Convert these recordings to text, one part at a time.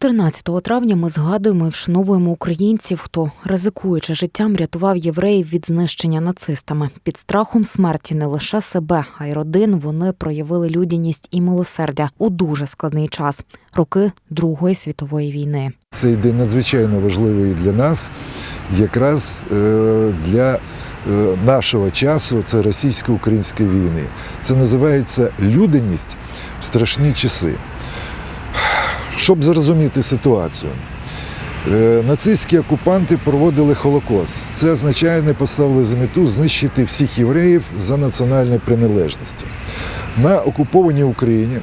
14 травня ми згадуємо і вшановуємо українців, хто, ризикуючи життям, рятував євреїв від знищення нацистами. Під страхом смерті не лише себе, а й родин вони проявили людяність і милосердя у дуже складний час роки Другої світової війни. Цей день надзвичайно важливий для нас, якраз е, для е, нашого часу це російсько-української війни. Це називається людяність в страшні часи. Щоб зрозуміти ситуацію, е, нацистські окупанти проводили Холокост. Це означає, не поставили за мету знищити всіх євреїв за національною приналежністю. На окупованій Україні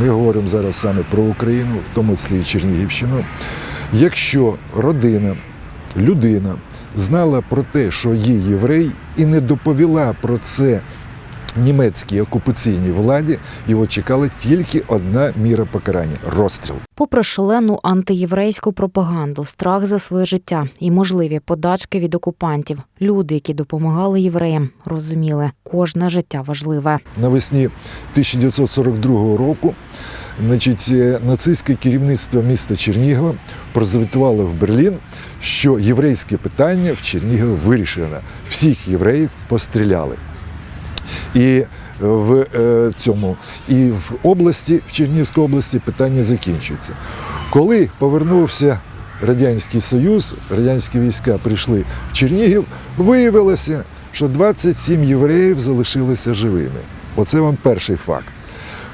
ми говоримо зараз саме про Україну, в тому числі і Чернігівщину. Якщо родина, людина знала про те, що є єврей, і не доповіла про це німецькій окупаційній владі, його чекала тільки одна міра покарання розстріл. Попри шалену антиєврейську пропаганду, страх за своє життя і можливі подачки від окупантів, люди, які допомагали євреям, розуміли, кожне життя важливе. Навесні 1942 року значить, е, нацистське керівництво міста Чернігова прозвітувало в Берлін, що єврейське питання в Чернігові вирішено. Всіх євреїв постріляли. І в е, цьому і в області, в Чернігівській області питання закінчується. Коли повернувся Радянський Союз, радянські війська прийшли в Чернігів, виявилося, що 27 євреїв залишилися живими. Оце вам перший факт.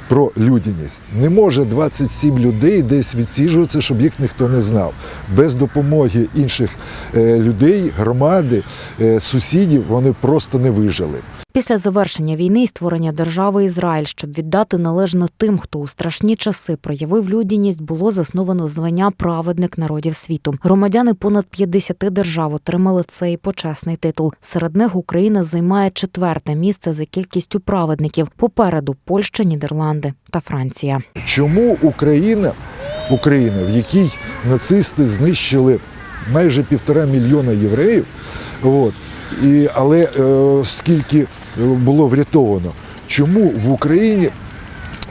Про людяність. Не може 27 людей десь відсіжуватися, щоб їх ніхто не знав. Без допомоги інших е, людей, громади, е, сусідів вони просто не вижили. Після завершення війни і створення держави Ізраїль, щоб віддати належне тим, хто у страшні часи проявив людяність, було засновано звання праведник народів світу. Громадяни понад 50 держав отримали цей почесний титул. Серед них Україна займає четверте місце за кількістю праведників. Попереду Польща, Нідерланди та Франція. Чому Україна, Україна, в якій нацисти знищили майже півтора мільйона євреїв, от, і, але е, скільки було врятовано, чому в Україні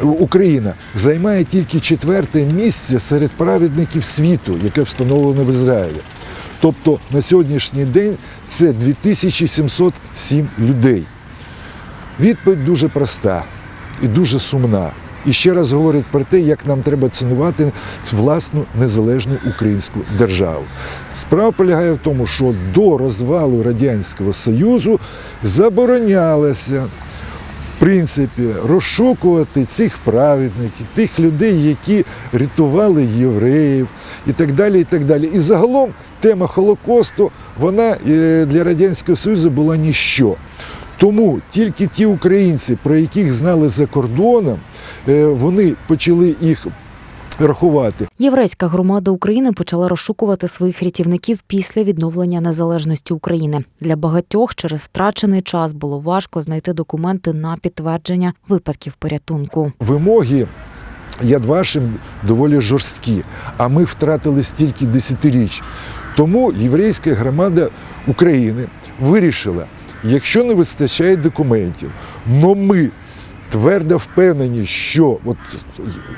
Україна займає тільки четверте місце серед праведників світу, яке встановлено в Ізраїлі? Тобто на сьогоднішній день це 2707 людей. Відповідь дуже проста і дуже сумна. І ще раз говорить про те, як нам треба цінувати власну незалежну українську державу. Справа полягає в тому, що до розвалу Радянського Союзу заборонялося. В принципі, розшукувати цих праведників, тих людей, які рятували євреїв і так далі. І так далі. І загалом тема Холокосту вона е, для Радянського Союзу була ніщо. Тому тільки ті українці, про яких знали за кордоном, е, вони почали їх рахувати. Єврейська громада України почала розшукувати своїх рятівників після відновлення незалежності України. Для багатьох через втрачений час було важко знайти документи на підтвердження випадків порятунку. Вимоги Ядвашим доволі жорсткі, а ми втратили стільки десятиріч. Тому єврейська громада України вирішила, якщо не вистачає документів, но ми твердо впевнені, що от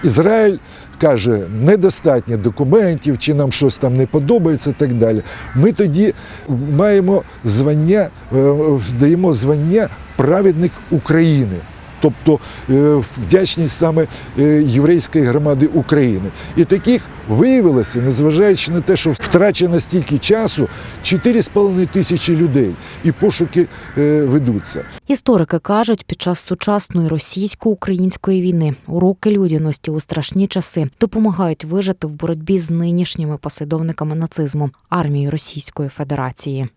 Ізраїль каже, недостатньо документів, чи нам щось там не подобається, і так далі. Ми тоді маємо звання, е, даємо звання праведник України. Тобто е, вдячність саме е, єврейської громади України. І таких виявилося, незважаючи на те, що втрачено стільки часу, 4,5 тисячі людей, і пошуки е, ведуться. Історики кажуть, під час сучасної російсько-української війни уроки людяності у страшні часи допомагають вижити в боротьбі з нинішніми послідовниками нацизму армією Російської Федерації.